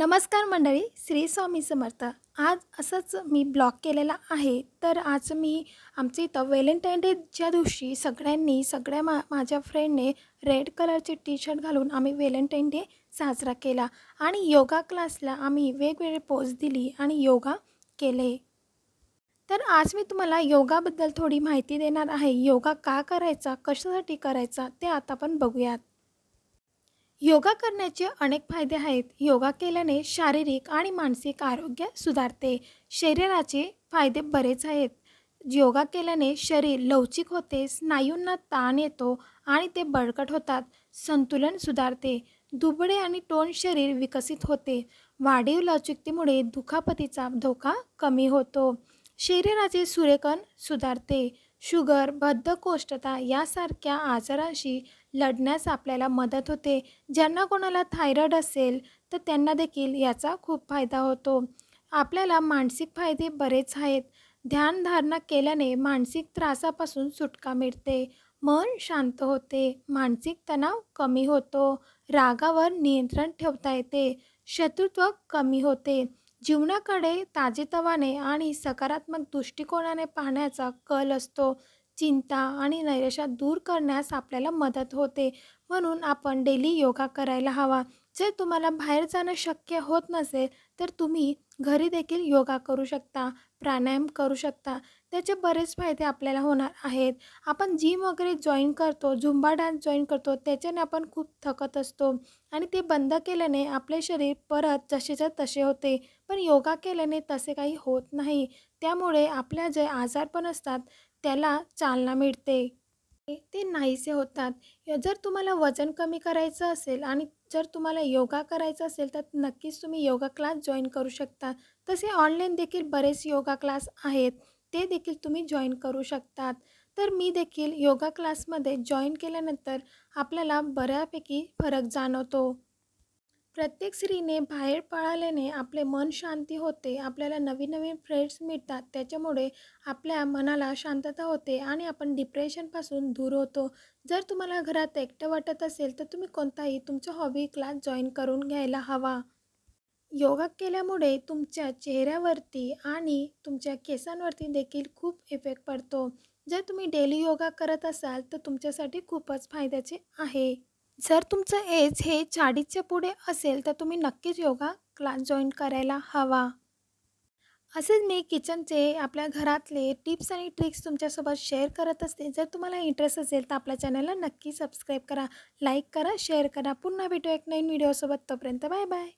नमस्कार मंडळी श्री स्वामी समर्थ. आज असंच मी ब्लॉग केलेला आहे तर आज मी आमच्या इथं व्हॅलेंटाईन डेच्या दिवशी सगळ्यांनी सगळ्या मा माझ्या फ्रेंडने रेड कलरचे टी शर्ट घालून आम्ही व्हॅलेंटाईन डे साजरा केला आणि योगा क्लासला आम्ही वेगवेगळे पोज दिली आणि योगा केले. तर आज मी तुम्हाला योगाबद्दल थोडी माहिती देणार आहे. योगा का करायचा कशासाठी करायचा ते आता आपण बघूयात. योगा करण्याचे अनेक फायदे आहेत. योगा केल्याने शारीरिक आणि मानसिक आरोग्य सुधारते. शरीराचे फायदे बरेच आहेत. योगा केल्याने शरीर लवचिक होते स्नायूंना ताण येतो आणि ते बळकट होतात. संतुलन सुधारते. दुबळे आणि टोन शरीर विकसित होते. वाढीव लवचिकतेमुळे दुखापतीचा धोका कमी होतो. शरीराचे सूर्यकण सुधारते. शुगर बद्धकोष्ठता यासारख्या आजारांशी लढण्यास आपल्याला मदत होते. ज्यांना कोणाला थायरॉईड असेल तर त्यांना देखील याचा खूप फायदा होतो. आपल्याला मानसिक फायदे बरेच आहेत. ध्यानधारणा केल्याने मानसिक त्रासापासून सुटका मिळते. मन शांत होते. मानसिक तणाव कमी होतो. रागावर नियंत्रण ठेवता येते. शत्रुत्व कमी होते. जीवनाकडे ताजेतवाने आणि सकारात्मक दृष्टिकोनाने पाहण्याचा कल असतो. चिंता आणि नैराशा दूर करण्यास आपल्याला मदत होते. म्हणून आपण डेली योगा करायला हवा. जर तुम्हाला बाहेर जाणं शक्य होत नसेल तर तुम्ही घरी देखील योगा करू शकता प्राणायाम करू शकता. त्याचे बरेच फायदे आपल्याला होणार आहेत. आपण जिम वगैरे जॉईन करतो झुंबा डान्स जॉईन करतो त्याच्याने आपण खूप थकत असतो. आणि ते बंद केल्याने आपले शरीर परत जसेच्या तसे होते. पण योगा केल्याने तसे काही होत नाही. त्यामुळे आपल्या जे आजार पण असतात त्याला चालना मिळते. ते नाहीसे होतात. जर तुम्हाला वजन कमी करायचं असेल आणि जर तुम्हाला योगा करायचं असेल तर नक्कीच तुम्ही योगा क्लास जॉईन करू शकता. तसे ऑनलाईन देखील बरेच योगा क्लास आहेत. ते देखील तुम्ही जॉईन करू शकतात. तर मी देखील योगा क्लासमध्ये जॉईन केल्यानंतर आपल्याला बऱ्यापैकी फरक जाणवतो. प्रत्येक स्त्रीने बाहेर पळाल्याने आपले मन शांती होते आपल्याला नवीन नवीन फ्रेंड्स मिळतात. त्याच्यामुळे आपल्या मनाला शांतता होते आणि आपण डिप्रेशनपासून दूर होतो. जर तुम्हाला घरात एकटं वाटत असेल तर तुम्ही कोणताही तुमचा हॉबी क्लास जॉईन करून घ्यायला हवा. योगा केल्यामुळे तुमच्या चेहऱ्यावरती आणि तुमच्या केसांवरती देखील खूप इफेक्ट पडतो. जर तुम्ही डेली योगा करत असाल तर तुमच्यासाठी खूपच फायद्याचे आहे. जर तुमचं एज हे चाळीसच्या पुढे असेल तर तुम्ही नक्कीच योगा क्लास जॉईन करायला हवा. असेच मी किचनचे आपल्या घरातले टिप्स आणि ट्रिक्स तुमच्यासोबत शेअर करत असते. जर तुम्हाला इंटरेस्ट असेल तर आपल्या चॅनलला नक्की सबस्क्राईब करा लाईक करा शेअर करा. पुन्हा भेटू एक नवीन व्हिडिओसोबत. तोपर्यंत बाय बाय.